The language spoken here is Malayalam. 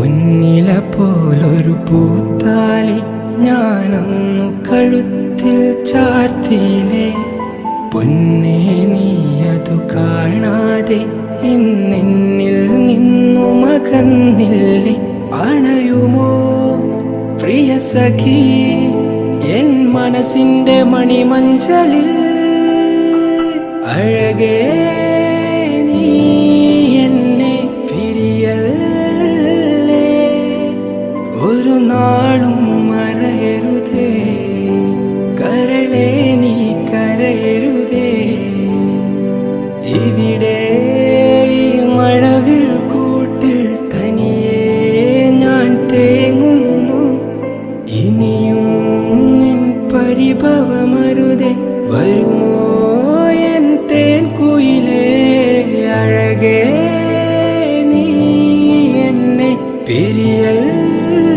പൊന്നില പോലൊരു പൂത്താലി ഞാനന്നു കഴുത്തിൽ ചാർത്തിയിലേ. പൊന്നെ നീ അതു കാണാതെ ഇന്നെന്നിൽ നിന്നു മകന്നില്ലേ. അണയുമോ പ്രിയ സഖി എൻ മനസ്സിന്റെ മണിമഞ്ചലിൽ അഴകേ ഒരു നാളും മറയരുതേ. കരളേ നീ കരയരുതേ. ഇവിടെ മഴവിൽ കൂട്ടിൽ തനിയെ ഞാൻ തേങ്ങുന്നു. ഇനിയും നിൻ പരിഭവമരുതേ. വരുമോ എൻ തേൻ കുയിലേ അഴകേ നീ എന്നെ. പിരിയല്ല